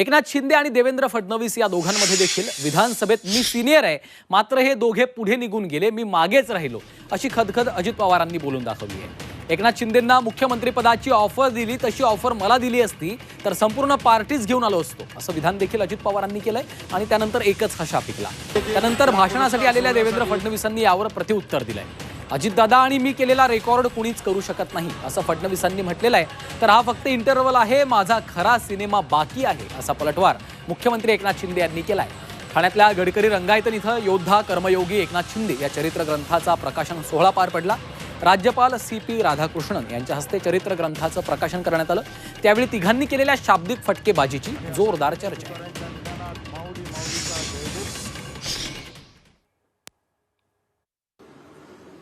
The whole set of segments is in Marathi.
एकनाथ शिंदे आणि देवेंद्र फडणवीस या दोघांमध्ये देखील विधानसभेत मी सिनियर आहे. मात्र हे दोघे पुढे निघून गेले मी मागेच राहिलो अशी खदखद अजित पवारांनी बोलून दाखवली आहे. एकनाथ शिंदेंना मुख्यमंत्रीपदाची ऑफर दिली तशी ऑफर मला दिली असती तर संपूर्ण पार्टीच घेऊन आलो असतो असं विधान देखील अजित पवारांनी केलंय आणि त्यानंतर एकच हशा पिकला. त्यानंतर भाषणासाठी आलेल्या देवेंद्र फडणवीसांनी यावर प्रतिउत्तर दिलंय. अजितदादा आणि मी केलेला रेकॉर्ड कुणीच करू शकत नाही असं फडणवीसांनी म्हटलेलं आहे. तर हा फक्त इंटरव्हल आहे माझा खरा सिनेमा बाकी आहे असा पलटवार मुख्यमंत्री एकनाथ शिंदे यांनी केला आहे ठाण्यातल्या गडकरी रंगायतन इथं योद्धा कर्मयोगी एकनाथ शिंदे या चरित्र ग्रंथाचा प्रकाशन सोहळा पार पडला. राज्यपाल सी पी राधाकृष्णन यांच्या हस्ते चरित्र ग्रंथाचं प्रकाशन करण्यात आलं. त्यावेळी तिघांनी केलेल्या शाब्दिक फटकेबाजीची जोरदार चर्चा.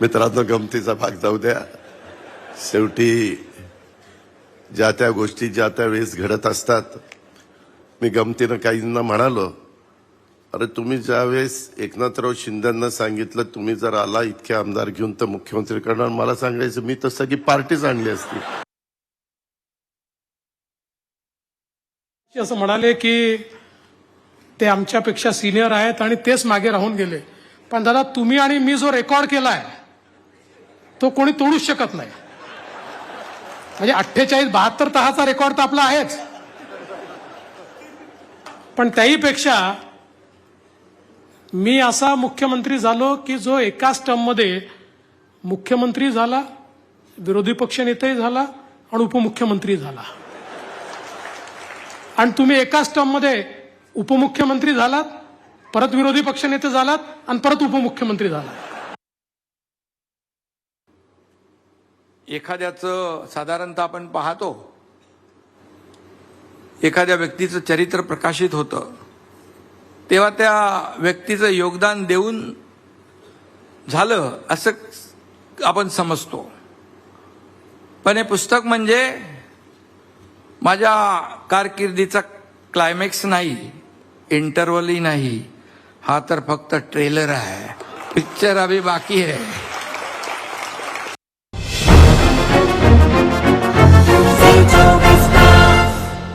मित्रांनो गमतीचा भाग जाऊ द्या. शेवटी ज्या त्या गोष्टी ज्या त्या वेळेस घडत असतात मी गमतीनं काहींना म्हणालो अरे तुम्ही ज्यावेळेस एकनाथराव शिंदेना सांगितलं तुम्ही जर आला इतके आमदार घेऊन तर मुख्यमंत्री करणार. मला सांगायचं मी तर सगळी पार्टीच आणली असती. असं म्हणाले की ते आमच्यापेक्षा सिनियर आहेत आणि तेच मागे राहून गेले. पण दादा तुम्ही आणि मी जो रेकॉर्ड केलाय तो कोणी तोडूच शकत नाही. म्हणजे अठ्ठेचाळीस बहात्तर तहाचा रेकॉर्ड तर आपला आहेच. पण त्याहीपेक्षा मी असा मुख्यमंत्री झालो की जो एकाच टर्ममध्ये मुख्यमंत्री झाला विरोधी पक्षनेताही झाला आणि उपमुख्यमंत्री झाला. आणि तुम्ही एकाच टर्ममध्ये उपमुख्यमंत्री झालात परत विरोधी पक्षनेते झालात आणि परत उपमुख्यमंत्री झालात. एखाद्याचं साधारणतः आपण पाहतो एखाद्या व्यक्तीचं चरित्र प्रकाशित होतं तेव्हा त्या व्यक्तीचं योगदान देऊन झालं असं आपण समजतो. पण हे पुस्तक म्हणजे माझ्या कारकिर्दीचा क्लायमॅक्स नाही इंटरवलही नाही. हा तर फक्त ट्रेलर आहे. पिक्चर अभी बाकी आहे.